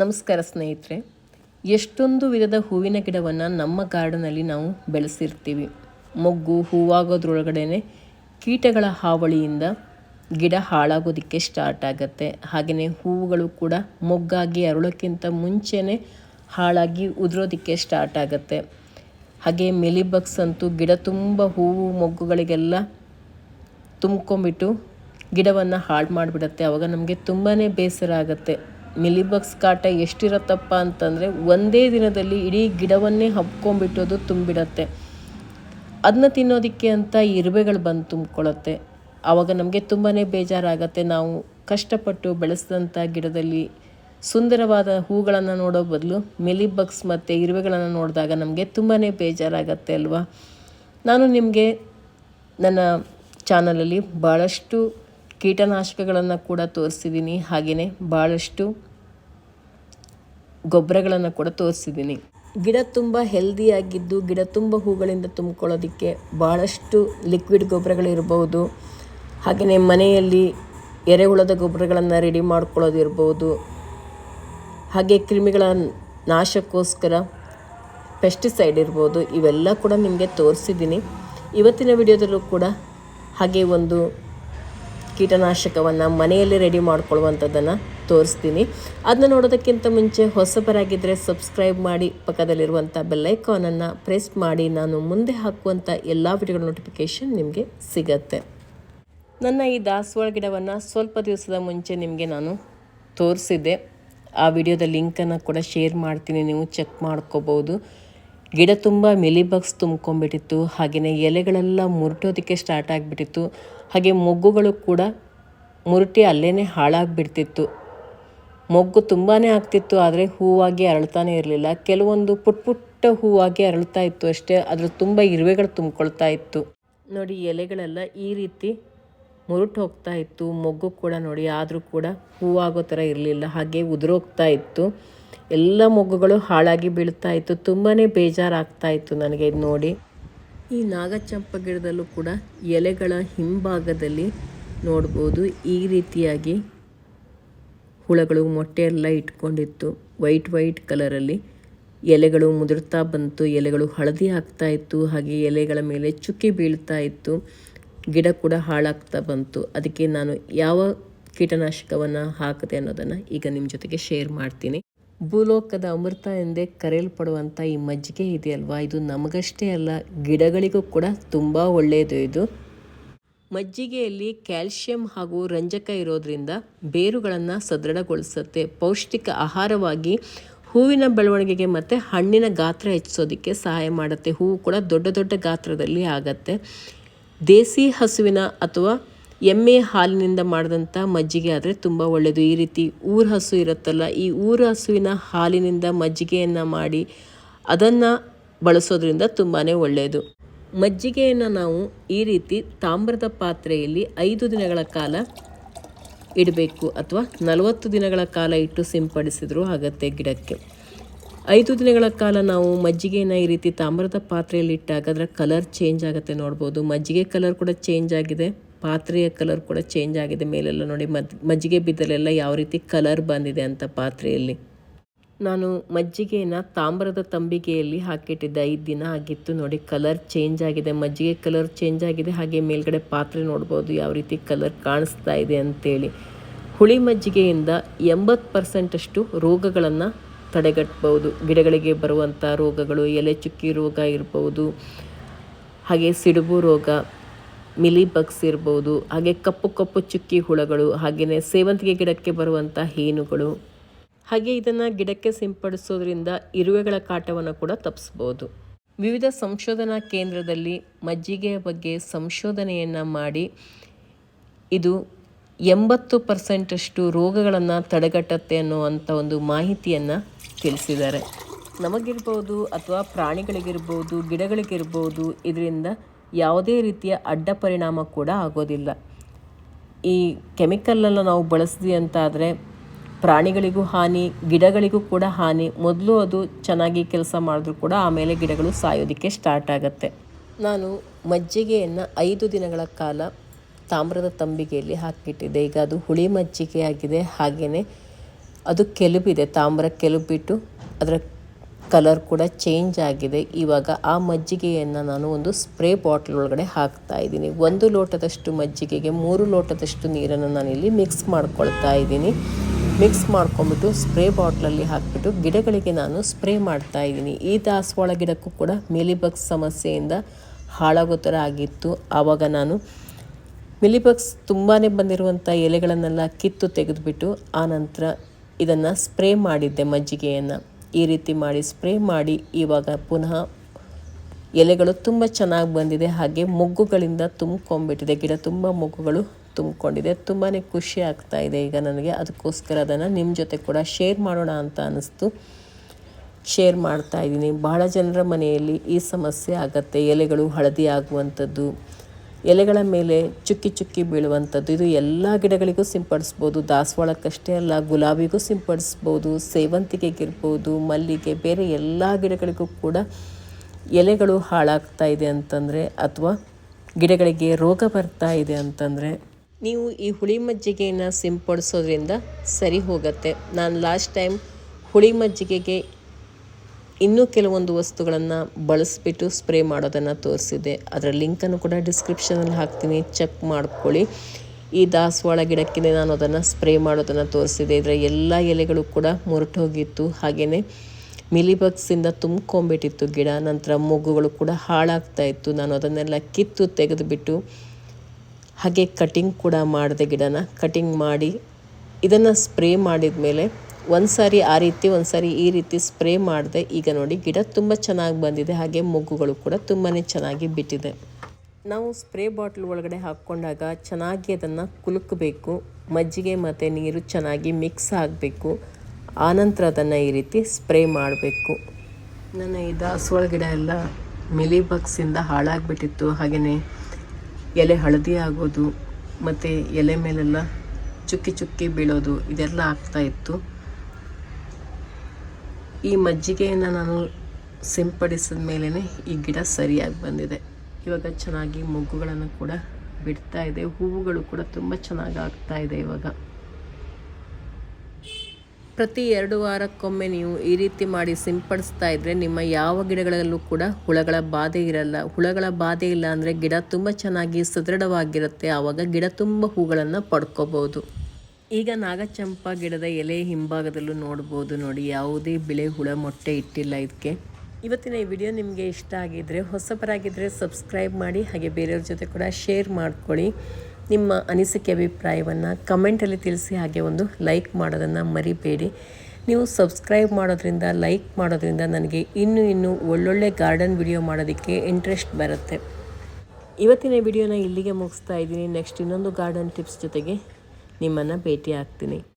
ನಮಸ್ಕಾರ ಸ್ನೇಹಿತರೆ. ಎಷ್ಟೊಂದು ವಿಧದ ಹೂವಿನ ಗಿಡವನ್ನು ನಮ್ಮ ಗಾರ್ಡನಲ್ಲಿ ನಾವು ಬೆಳೆಸಿರ್ತೀವಿ. ಮೊಗ್ಗು ಹೂವಾಗೋದ್ರೊಳಗಡೆ ಕೀಟಗಳ ಹಾವಳಿಯಿಂದ ಗಿಡ ಹಾಳಾಗೋದಕ್ಕೆ ಸ್ಟಾರ್ಟ್ ಆಗುತ್ತೆ. ಹಾಗೆಯೇ ಹೂವುಗಳು ಕೂಡ ಮೊಗ್ಗಾಗಿ ಅರಳೋಕ್ಕಿಂತ ಮುಂಚೆನೇ ಹಾಳಾಗಿ ಉದುರೋದಕ್ಕೆ ಸ್ಟಾರ್ಟ್ ಆಗುತ್ತೆ. ಹಾಗೆ ಮಿಲಿಬಗ್ಸ್ ಅಂತೂ ಗಿಡ ತುಂಬ ಹೂವು, ಮೊಗ್ಗುಗಳಿಗೆಲ್ಲ ತುಂಬ್ಕೊಂಬಿಟ್ಟು ಗಿಡವನ್ನು ಹಾಳು ಮಾಡಿಬಿಡುತ್ತೆ. ಆವಾಗ ನಮಗೆ ತುಂಬಾ ಬೇಸರ ಆಗುತ್ತೆ. ಮಿಲಿಬಗ್ಸ್ ಕಾಟ ಎಷ್ಟಿರತ್ತಪ್ಪ ಅಂತಂದರೆ ಒಂದೇ ದಿನದಲ್ಲಿ ಇಡೀ ಗಿಡವನ್ನೇ ಹಬ್ಕೊಂಡ್ಬಿಟ್ಟು ಅದು ತುಂಬಿಡತ್ತೆ. ಅದನ್ನ ತಿನ್ನೋದಕ್ಕೆ ಅಂತ ಇರುವೆಗಳು ಬಂದು ತುಂಬಿಕೊಳ್ಳುತ್ತೆ. ಆವಾಗ ನಮಗೆ ತುಂಬಾ ಬೇಜಾರಾಗತ್ತೆ. ನಾವು ಕಷ್ಟಪಟ್ಟು ಬೆಳೆಸಿದಂಥ ಗಿಡದಲ್ಲಿ ಸುಂದರವಾದ ಹೂಗಳನ್ನು ನೋಡೋ ಬದಲು ಮಿಲಿಬಗ್ಸ್ ಮತ್ತು ಇರುವೆಗಳನ್ನು ನೋಡಿದಾಗ ನಮಗೆ ತುಂಬಾ ಬೇಜಾರಾಗತ್ತೆ ಅಲ್ವಾ? ನಾನು ನಿಮಗೆ ನನ್ನ ಚಾನಲಲ್ಲಿ ಭಾಳಷ್ಟು ಕೀಟನಾಶಕಗಳನ್ನು ಕೂಡ ತೋರಿಸಿದ್ದೀನಿ ಹಾಗೆಯೇ ಭಾಳಷ್ಟು ಗೊಬ್ಬರಗಳನ್ನು ಕೂಡ ತೋರಿಸಿದ್ದೀನಿ. ಗಿಡ ತುಂಬ ಹೆಲ್ದಿಯಾಗಿದ್ದು ಗಿಡ ತುಂಬ ಹೂಗಳಿಂದ ತುಂಬಿಕೊಳ್ಳೋದಕ್ಕೆ ಭಾಳಷ್ಟು ಲಿಕ್ವಿಡ್ ಗೊಬ್ಬರಗಳಿರ್ಬೋದು. ಹಾಗೆಯೇ ಮನೆಯಲ್ಲಿ ಎರೆಹುಳದ ಗೊಬ್ಬರಗಳನ್ನು ರೆಡಿ ಮಾಡ್ಕೊಳ್ಳೋದಿರ್ಬೋದು ಹಾಗೆ ಕ್ರಿಮಿಗಳ ನಾಶಕ್ಕೋಸ್ಕರ ಪೆಸ್ಟಿಸೈಡ್ ಇರ್ಬೋದು, ಇವೆಲ್ಲ ಕೂಡ ನಿಮಗೆ ತೋರಿಸಿದ್ದೀನಿ. ಇವತ್ತಿನ ವಿಡಿಯೋದಲ್ಲೂ ಕೂಡ ಹಾಗೆ ಒಂದು ಕೀಟನಾಶಕವನ್ನು ಮನೆಯಲ್ಲಿ ರೆಡಿ ಮಾಡ್ಕೊಳ್ಳುವಂಥದ್ದನ್ನು ತೋರಿಸ್ತೀನಿ. ಅದನ್ನ ನೋಡೋದಕ್ಕಿಂತ ಮುಂಚೆ ಹೊಸಬರಾಗಿದ್ದರೆ ಸಬ್ಸ್ಕ್ರೈಬ್ ಮಾಡಿ ಪಕ್ಕದಲ್ಲಿರುವಂಥ ಬೆಲ್ಲೈಕಾನನ್ನು ಪ್ರೆಸ್ ಮಾಡಿ, ನಾನು ಮುಂದೆ ಹಾಕುವಂಥ ಎಲ್ಲ ವಿಡಿಯೋಗಳ ನೋಟಿಫಿಕೇಷನ್ ನಿಮಗೆ ಸಿಗತ್ತೆ. ನನ್ನ ಈ ದಾಸವಾಳ ಗಿಡವನ್ನು ಸ್ವಲ್ಪ ದಿವಸದ ಮುಂಚೆ ನಿಮಗೆ ನಾನು ತೋರಿಸಿದ್ದೆ. ಆ ವಿಡಿಯೋದ ಲಿಂಕನ್ನು ಕೂಡ ಶೇರ್ ಮಾಡ್ತೀನಿ, ನೀವು ಚೆಕ್ ಮಾಡ್ಕೋಬೋದು. ಗಿಡ ತುಂಬ ಮಿಲಿಬಗ್ಸ್ ತುಂಬ್ಕೊಂಡ್ಬಿಟ್ಟಿತ್ತು ಹಾಗೆಯೇ ಎಲೆಗಳೆಲ್ಲ ಮುರುಟೋದಕ್ಕೆ ಸ್ಟಾರ್ಟ್ ಆಗಿಬಿಟ್ಟಿತ್ತು. ಹಾಗೆ ಮೊಗ್ಗುಗಳು ಕೂಡ ಮುರುಟಿ ಅಲ್ಲೇ ಹಾಳಾಗಿಬಿಡ್ತಿತ್ತು. ಮೊಗ್ಗು ತುಂಬಾ ಆಗ್ತಿತ್ತು, ಆದರೆ ಹೂವಾಗಿ ಅರಳ್ತಾನೆ ಇರಲಿಲ್ಲ. ಕೆಲವೊಂದು ಪುಟ್ ಪುಟ್ಟ ಹೂವಾಗಿ ಅರಳ್ತಾ ಇತ್ತು ಅಷ್ಟೇ. ಅದ್ರ ತುಂಬ ಇರುವೆಗಳು ತುಂಬಿಕೊಳ್ತಾ ಇತ್ತು. ನೋಡಿ ಎಲೆಗಳೆಲ್ಲ ಈ ರೀತಿ ಮುರುಟು ಹೋಗ್ತಾ ಇತ್ತು. ಮೊಗ್ಗು ಕೂಡ ನೋಡಿ, ಆದರೂ ಕೂಡ ಹೂವಾಗೋ ಥರ ಇರಲಿಲ್ಲ. ಹಾಗೆ ಉದುರೋಗ್ತಾ ಇತ್ತು. ಎಲ್ಲ ಮೊಗ್ಗುಗಳು ಹಾಳಾಗಿ ಬೀಳ್ತಾ ಇತ್ತು. ತುಂಬಾ ಬೇಜಾರಾಗ್ತಾ ಇತ್ತು ನನಗೆ ಇದು ನೋಡಿ. ಈ ನಾಗಚಂಪ ಗಿಡದಲ್ಲೂ ಕೂಡ ಎಲೆಗಳ ಹಿಂಭಾಗದಲ್ಲಿ ನೋಡ್ಬೋದು ಈ ರೀತಿಯಾಗಿ ಹುಳಗಳು ಮೊಟ್ಟೆ ಎಲ್ಲ ಇಟ್ಕೊಂಡಿತ್ತು. ವೈಟ್ ವೈಟ್ ಕಲರಲ್ಲಿ ಎಲೆಗಳು ಮುದುರ್ತಾ ಬಂತು. ಎಲೆಗಳು ಹಳದಿ ಆಗ್ತಾ ಇತ್ತು. ಹಾಗೆ ಎಲೆಗಳ ಮೇಲೆ ಚುಕ್ಕಿ ಬೀಳ್ತಾ ಇತ್ತು. ಗಿಡ ಕೂಡ ಹಾಳಾಗ್ತಾ ಬಂತು. ಅದಕ್ಕೆ ನಾನು ಯಾವ ಕೀಟನಾಶಕವನ್ನು ಹಾಕಿದೆ ಅನ್ನೋದನ್ನು ಈಗ ನಿಮ್ಮ ಜೊತೆಗೆ ಶೇರ್ ಮಾಡ್ತೀನಿ. ಭೂಲೋಕದ ಅಮೃತ ಎಂದೇ ಕರೆಯಲ್ಪಡುವಂಥ ಈ ಮಜ್ಜಿಗೆ ಇದೆಯಲ್ವಾ? ಇದು ನಮಗಷ್ಟೇ ಅಲ್ಲ, ಗಿಡಗಳಿಗೂ ಕೂಡ ತುಂಬ ಒಳ್ಳೆಯದು ಇದು. ಮಜ್ಜಿಗೆಯಲ್ಲಿ ಕ್ಯಾಲ್ಶಿಯಂ ಹಾಗೂ ರಂಜಕ ಇರೋದ್ರಿಂದ ಬೇರುಗಳನ್ನು ಸದೃಢಗೊಳಿಸುತ್ತೆ. ಪೌಷ್ಟಿಕ ಆಹಾರವಾಗಿ ಹೂವಿನ ಬೆಳವಣಿಗೆಗೆ ಮತ್ತು ಹಣ್ಣಿನ ಗಾತ್ರ ಹೆಚ್ಚಿಸೋದಕ್ಕೆ ಸಹಾಯ ಮಾಡುತ್ತೆ. ಹೂವು ಕೂಡ ದೊಡ್ಡ ದೊಡ್ಡ ಗಾತ್ರದಲ್ಲಿ ಆಗತ್ತೆ. ದೇಸಿ ಹಸುವಿನ ಅಥವಾ ಎಮ್ಮೆ ಹಾಲಿನಿಂದ ಮಾಡಿದಂಥ ಮಜ್ಜಿಗೆ ಆದರೆ ತುಂಬ ಒಳ್ಳೆಯದು ಈ ರೀತಿ ಊರು ಹಸು ಇರುತ್ತಲ್ಲ, ಈ ಊರು ಹಸುವಿನ ಹಾಲಿನಿಂದ ಮಜ್ಜಿಗೆಯನ್ನು ಮಾಡಿ ಅದನ್ನು ಬಳಸೋದ್ರಿಂದ ತುಂಬಾ ಒಳ್ಳೆಯದು ಮಜ್ಜಿಗೆಯನ್ನು ನಾವು ಈ ರೀತಿ ತಾಮ್ರದ ಪಾತ್ರೆಯಲ್ಲಿ ಐದು ದಿನಗಳ ಕಾಲ ಇಡಬೇಕು ಅಥವಾ ನಲವತ್ತು ದಿನಗಳ ಕಾಲ ಇಟ್ಟು ಸಿಂಪಡಿಸಿದರೂ ಆಗುತ್ತೆ ಗಿಡಕ್ಕೆ. ಐದು ದಿನಗಳ ಕಾಲ ನಾವು ಮಜ್ಜಿಗೆಯನ್ನು ಈ ರೀತಿ ತಾಮ್ರದ ಪಾತ್ರೆಯಲ್ಲಿ ಇಟ್ಟಾಗ ಅದರ ಕಲರ್ ಚೇಂಜ್ ಆಗುತ್ತೆ ನೋಡ್ಬೋದು. ಮಜ್ಜಿಗೆ ಕಲರ್ ಕೂಡ ಚೇಂಜ್ ಆಗಿದೆ. ಪಾತ್ರೆಯ ಕಲರ್ ಕೂಡ ಚೇಂಜ್ ಆಗಿದೆ. ಮೇಲೆಲ್ಲ ನೋಡಿ ಮದ್, ಮಜ್ಜಿಗೆ ಬಿದ್ದಲೆಲ್ಲ ಯಾವ ರೀತಿ ಕಲರ್ ಬಂದಿದೆ ಅಂತ ಪಾತ್ರೆಯಲ್ಲಿ. ನಾನು ಮಜ್ಜಿಗೆನ ತಾಮ್ರದ ತಂಬಿಗೆಯಲ್ಲಿ ಹಾಕಿಟ್ಟಿದ್ದೆ. ಐದು ದಿನ ಆಗಿತ್ತು ನೋಡಿ ಕಲರ್ ಚೇಂಜ್ ಆಗಿದೆ. ಮಜ್ಜಿಗೆ ಕಲರ್ ಚೇಂಜ್ ಆಗಿದೆ. ಹಾಗೆ ಮೇಲ್ಗಡೆ ಪಾತ್ರೆ ನೋಡ್ಬೋದು ಯಾವ ರೀತಿ ಕಲರ್ ಕಾಣಿಸ್ತಾ ಇದೆ ಅಂತೇಳಿ. ಹುಳಿ ಮಜ್ಜಿಗೆಯಿಂದ ಎಂಬತ್ತು ಪರ್ಸೆಂಟಷ್ಟು ರೋಗಗಳನ್ನು ತಡೆಗಟ್ಬೋದು. ಗಿಡಗಳಿಗೆ ಬರುವಂಥ ರೋಗಗಳು, ಎಲೆ ಚುಕ್ಕಿ ರೋಗ ಇರ್ಬೋದು, ಹಾಗೆ ಸಿಡುಬು ರೋಗ, ಮಿಲಿ ಬಗ್ಸ್ ಇರ್ಬೋದು, ಹಾಗೆ ಕಪ್ಪು ಕಪ್ಪು ಚುಕ್ಕಿ ಹುಳಗಳು ಹಾಗೆಯೇ ಸೇವಂತಿಗೆ ಗಿಡಕ್ಕೆ ಬರುವಂಥ ಹೇನುಗಳು. ಹಾಗೆ ಇದನ್ನು ಗಿಡಕ್ಕೆ ಸಿಂಪಡಿಸೋದ್ರಿಂದ ಇರುವೆಗಳ ಕಾಟವನ್ನು ಕೂಡ ತಪ್ಪಿಸ್ಬೋದು ವಿವಿಧ ಸಂಶೋಧನಾ ಕೇಂದ್ರದಲ್ಲಿ ಮಜ್ಜಿಗೆಯ ಬಗ್ಗೆ ಸಂಶೋಧನೆಯನ್ನು ಮಾಡಿ ಇದು ಎಂಬತ್ತು ಪರ್ಸೆಂಟಷ್ಟು ರೋಗಗಳನ್ನು ತಡೆಗಟ್ಟುತ್ತೆ ಅನ್ನುವಂಥ ಒಂದು ಮಾಹಿತಿಯನ್ನು ತಿಳಿಸಿದ್ದಾರೆ. ನಮಗಿರ್ಬೋದು ಅಥವಾ ಪ್ರಾಣಿಗಳಿಗಿರ್ಬೋದು ಗಿಡಗಳಿಗಿರ್ಬೋದು ಇದರಿಂದ ಯಾವುದೇ ರೀತಿಯ ಅಡ್ಡ ಪರಿಣಾಮ ಕೂಡ ಆಗೋದಿಲ್ಲ. ಈ ಕೆಮಿಕಲನ್ನು ನಾವು ಬಳಸಿದ್ವಿ ಅಂತಾದರೆ ಪ್ರಾಣಿಗಳಿಗೂ ಹಾನಿ, ಗಿಡಗಳಿಗೂ ಕೂಡ ಹಾನಿ. ಮೊದಲು ಅದು ಚೆನ್ನಾಗಿ ಕೆಲಸ ಮಾಡಿದ್ರು ಕೂಡ ಆಮೇಲೆ ಗಿಡಗಳು ಸಾಯೋದಕ್ಕೆ ಸ್ಟಾರ್ಟ್ ಆಗುತ್ತೆ. ನಾನು ಮಜ್ಜಿಗೆಯನ್ನು ಐದು ದಿನಗಳ ಕಾಲ ತಾಮ್ರದ ತಂಬಿಗೆಯಲ್ಲಿ ಹಾಕಿಟ್ಟಿದ್ದೆ. ಈಗ ಅದು ಹುಳಿ ಮಜ್ಜಿಗೆ ಆಗಿದೆ. ಹಾಗೆಯೇ ಅದು ಕೆಲುಬಿದೆ. ತಾಮ್ರ ಕೆಲುಬಿಟ್ಟು ಅದರ ಕಲರ್ ಕೂಡ ಚೇಂಜ್ ಆಗಿದೆ. ಇವಾಗ ಆ ಮಜ್ಜಿಗೆಯನ್ನು ನಾನು ಒಂದು ಸ್ಪ್ರೇ ಬಾಟ್ಲ್ ಒಳಗಡೆ ಹಾಕ್ತಾ ಇದ್ದೀನಿ. ಒಂದು ಲೋಟದಷ್ಟು ಮಜ್ಜಿಗೆಗೆ ಮೂರು ಲೋಟದಷ್ಟು ನೀರನ್ನು ನಾನಿಲ್ಲಿ ಮಿಕ್ಸ್ ಮಾಡ್ಕೊಳ್ತಾ ಇದ್ದೀನಿ. ಮಿಕ್ಸ್ ಮಾಡ್ಕೊಂಬಿಟ್ಟು ಸ್ಪ್ರೇ ಬಾಟ್ಲಲ್ಲಿ ಹಾಕಿಬಿಟ್ಟು ಗಿಡಗಳಿಗೆ ನಾನು ಸ್ಪ್ರೇ ಮಾಡ್ತಾ ಇದ್ದೀನಿ. ಈ ದಾಸವಾಳ ಗಿಡಕ್ಕೂ ಕೂಡ ಮಿಲಿಬಗ್ಸ್ ಸಮಸ್ಯೆಯಿಂದ ಹಾಳಾಗೋ ಥರ ಆಗಿತ್ತು. ಆವಾಗ ನಾನು ಮಿಲಿಬಗ್ಸ್ ತುಂಬಾ ಬಂದಿರುವಂಥ ಎಲೆಗಳನ್ನೆಲ್ಲ ಕಿತ್ತು ತೆಗೆದುಬಿಟ್ಟು ಆನಂತರ ಇದನ್ನು ಸ್ಪ್ರೇ ಮಾಡಿದ್ದೆ ಮಜ್ಜಿಗೆಯನ್ನು. ಈ ರೀತಿ ಮಾಡಿ ಸ್ಪ್ರೇ ಮಾಡಿ ಇವಾಗ ಪುನಃ ಎಲೆಗಳು ತುಂಬ ಚೆನ್ನಾಗಿ ಬಂದಿದೆ, ಹಾಗೆ ಮೊಗ್ಗುಗಳಿಂದ ತುಂಬ್ಕೊಂಡ್ಬಿಟ್ಟಿದೆ. ಗಿಡ ತುಂಬ ಮೊಗ್ಗುಗಳು ತುಂಬಿಕೊಂಡಿದೆ. ತುಂಬಾ ಖುಷಿ ಆಗ್ತಾ ಇದೆ ಈಗ ನನಗೆ. ಅದಕ್ಕೋಸ್ಕರ ಅದನ್ನು ನಿಮ್ಮ ಜೊತೆ ಕೂಡ ಶೇರ್ ಮಾಡೋಣ ಅಂತ ಅನ್ನಿಸ್ತು ಶೇರ್ ಮಾಡ್ತಾ ಇದ್ದೀನಿ. ಬಹಳ ಜನರ ಮನೆಯಲ್ಲಿ ಈ ಸಮಸ್ಯೆ ಆಗತ್ತೆ. ಎಲೆಗಳು ಹಳದಿ ಆಗುವಂಥದ್ದು, ಎಲೆಗಳ ಮೇಲೆ ಚುಕ್ಕಿ ಚುಕ್ಕಿ ಬೀಳುವಂಥದ್ದು, ಇದು ಎಲ್ಲ ಗಿಡಗಳಿಗೂ ಸಿಂಪಡಿಸ್ಬೋದು. ದಾಸವಾಳಕ್ಕಷ್ಟೇ ಅಲ್ಲ, ಗುಲಾಬಿಗೂ ಸಿಂಪಡಿಸ್ಬೋದು. ಸೇವಂತಿಗೆಗಿರ್ಬೋದು, ಮಲ್ಲಿಗೆ, ಬೇರೆ ಎಲ್ಲ ಗಿಡಗಳಿಗೂ ಕೂಡ ಎಲೆಗಳು ಹಾಳಾಗ್ತಾ ಇದೆ ಅಂತಂದರೆ ಅಥವಾ ಗಿಡಗಳಿಗೆ ರೋಗ ಬರ್ತಾ ಇದೆ ಅಂತಂದರೆ ನೀವು ಈ ಹುಳಿ ಮಜ್ಜಿಗೆಯನ್ನು ಸಿಂಪಡಿಸೋದ್ರಿಂದ ಸರಿ ಹೋಗುತ್ತೆ. ನಾನು ಲಾಸ್ಟ್ ಟೈಮ್ ಹುಳಿ ಮಜ್ಜಿಗೆಗೆ ಇನ್ನೂ ಕೆಲವೊಂದು ವಸ್ತುಗಳನ್ನು ಬಳಸಿಬಿಟ್ಟು ಸ್ಪ್ರೇ ಮಾಡೋದನ್ನು ತೋರಿಸಿದೆ ಅದರ ಲಿಂಕನ್ನು ಕೂಡ ಡಿಸ್ಕ್ರಿಪ್ಷನಲ್ಲಿ ಹಾಕ್ತೀನಿ. ಚೆಕ್ ಮಾಡ್ಕೊಳ್ಳಿ. ಈ ದಾಸವಾಳ ಗಿಡಕ್ಕೆ ನಾನು ಅದನ್ನು ಸ್ಪ್ರೇ ಮಾಡೋದನ್ನು ತೋರಿಸಿದೆ ಇದರ ಎಲ್ಲ ಎಲೆಗಳು ಕೂಡ ಮುರಟೋಗಿತ್ತು. ಹಾಗೆಯೇ ಮಿಲಿಬಗ್ಸಿಂದ ತುಂಬ್ಕೊಂಬಿಟ್ಟಿತ್ತು ಗಿಡ, ನಂತರ ಮೊಗ್ಗುಗಳು ಕೂಡ ಹಾಳಾಗ್ತಾ ಇತ್ತು. ನಾನು ಅದನ್ನೆಲ್ಲ ಕಿತ್ತು ತೆಗೆದುಬಿಟ್ಟು ಹಾಗೆ ಕಟಿಂಗ್ ಕೂಡ ಮಾಡಿದೆ ಗಿಡನ. ಕಟಿಂಗ್ ಮಾಡಿ ಇದನ್ನು ಸ್ಪ್ರೇ ಮಾಡಿದ ಮೇಲೆ ಒಂದು ಸಾರಿ ಆ ರೀತಿ, ಒಂದು ಸಾರಿ ಈ ರೀತಿ ಸ್ಪ್ರೇ ಮಾಡಿದೆ. ಈಗ ನೋಡಿ ಗಿಡ ತುಂಬ ಚೆನ್ನಾಗಿ ಬಂದಿದೆ, ಹಾಗೆ ಮೊಗ್ಗುಗಳು ಕೂಡ ತುಂಬಾ ಚೆನ್ನಾಗಿ ಬಿಟ್ಟಿದೆ. ನಾವು ಸ್ಪ್ರೇ ಬಾಟ್ಲ್ ಒಳಗಡೆ ಹಾಕ್ಕೊಂಡಾಗ ಚೆನ್ನಾಗಿ ಅದನ್ನು ಕುಲುಕಬೇಕು, ಮಜ್ಜಿಗೆ ಮತ್ತು ನೀರು ಚೆನ್ನಾಗಿ ಮಿಕ್ಸ್ ಆಗಬೇಕು. ಆನಂತರ ಅದನ್ನು ಈ ರೀತಿ ಸ್ಪ್ರೇ ಮಾಡಬೇಕು. ನನ್ನ ಈ ದಾಸವಾಳ ಗಿಡ ಎಲ್ಲ ಮಿಲಿ ಬಗ್ಸಿಂದ ಹಾಳಾಗಿಬಿಟ್ಟಿತ್ತು. ಹಾಗೆಯೇ ಎಲೆ ಹಳದಿ ಆಗೋದು, ಮತ್ತು ಎಲೆ ಮೇಲೆಲ್ಲ ಚುಕ್ಕಿ ಚುಕ್ಕಿ ಬೀಳೋದು, ಇದೆಲ್ಲ ಆಗ್ತಾ ಇತ್ತು. ಈ ಮಜ್ಜಿಗೆಯನ್ನು ನಾನು ಸಿಂಪಡಿಸಿದ ಮೇಲೇ ಈ ಗಿಡ ಸರಿಯಾಗಿ ಬಂದಿದೆ. ಇವಾಗ ಚೆನ್ನಾಗಿ ಮೊಗ್ಗುಗಳನ್ನು ಕೂಡ ಬಿಡ್ತಾ ಇದೆ. ಹೂವುಗಳು ಕೂಡ ತುಂಬ ಚೆನ್ನಾಗಿ ಆಗ್ತಾ ಇದೆ ಇವಾಗ. ಪ್ರತಿ ಎರಡು ವಾರಕ್ಕೊಮ್ಮೆ ನೀವು ಈ ರೀತಿ ಮಾಡಿ ಸಿಂಪಡಿಸ್ತಾ ಇದ್ರೆ ನಿಮ್ಮ ಯಾವ ಗಿಡಗಳಲ್ಲೂ ಕೂಡ ಹುಳಗಳ ಬಾಧೆ ಇರಲ್ಲ. ಹುಳಗಳ ಬಾಧೆ ಇಲ್ಲ ಅಂದರೆ ಗಿಡ ತುಂಬ ಚೆನ್ನಾಗಿ ಸದೃಢವಾಗಿರುತ್ತೆ. ಆವಾಗ ಗಿಡ ತುಂಬ ಹೂಗಳನ್ನು ಪಡ್ಕೋಬೋದು ಈಗ ನಾಗಚಂಪ ಗಿಡದ ಎಲೆ ಹಿಂಭಾಗದಲ್ಲೂ ನೋಡ್ಬೋದು ನೋಡಿ, ಯಾವುದೇ ಬಿಳೆ ಹುಳ ಮೊಟ್ಟೆ ಇಟ್ಟಿಲ್ಲ ಇದಕ್ಕೆ ಇವತ್ತಿನ ಈ ವಿಡಿಯೋ ನಿಮಗೆ ಇಷ್ಟ ಆಗಿದ್ದರೆ ಹೊಸಬರಾಗಿದ್ದರೆ ಸಬ್ಸ್ಕ್ರೈಬ್ ಮಾಡಿ, ಹಾಗೆ ಬೇರೆಯವ್ರ ಜೊತೆ ಕೂಡ ಶೇರ್ ಮಾಡ್ಕೊಳ್ಳಿ. ನಿಮ್ಮ ಅನಿಸಿಕೆ ಅಭಿಪ್ರಾಯವನ್ನು ಕಮೆಂಟಲ್ಲಿ ತಿಳಿಸಿ, ಹಾಗೆ ಒಂದು ಲೈಕ್ ಮಾಡೋದನ್ನು ಮರಿಬೇಡಿ. ನೀವು ಸಬ್ಸ್ಕ್ರೈಬ್ ಮಾಡೋದ್ರಿಂದ ಲೈಕ್ ಮಾಡೋದ್ರಿಂದ ನನಗೆ ಇನ್ನೂ ಇನ್ನೂ ಒಳ್ಳೊಳ್ಳೆ ಗಾರ್ಡನ್ ವಿಡಿಯೋ ಮಾಡೋದಕ್ಕೆ ಇಂಟ್ರೆಸ್ಟ್ ಬರುತ್ತೆ. ಇವತ್ತಿನ ವಿಡಿಯೋನ ಇಲ್ಲಿಗೆ ಮುಗಿಸ್ತಾ ಇದ್ದೀನಿ. ನೆಕ್ಸ್ಟ್ ಇನ್ನೊಂದು ಗಾರ್ಡನ್ ಟಿಪ್ಸ್ ಜೊತೆಗೆ ನಿಮ್ಮನ್ನು ಭೇಟಿ ಆಗ್ತೀನಿ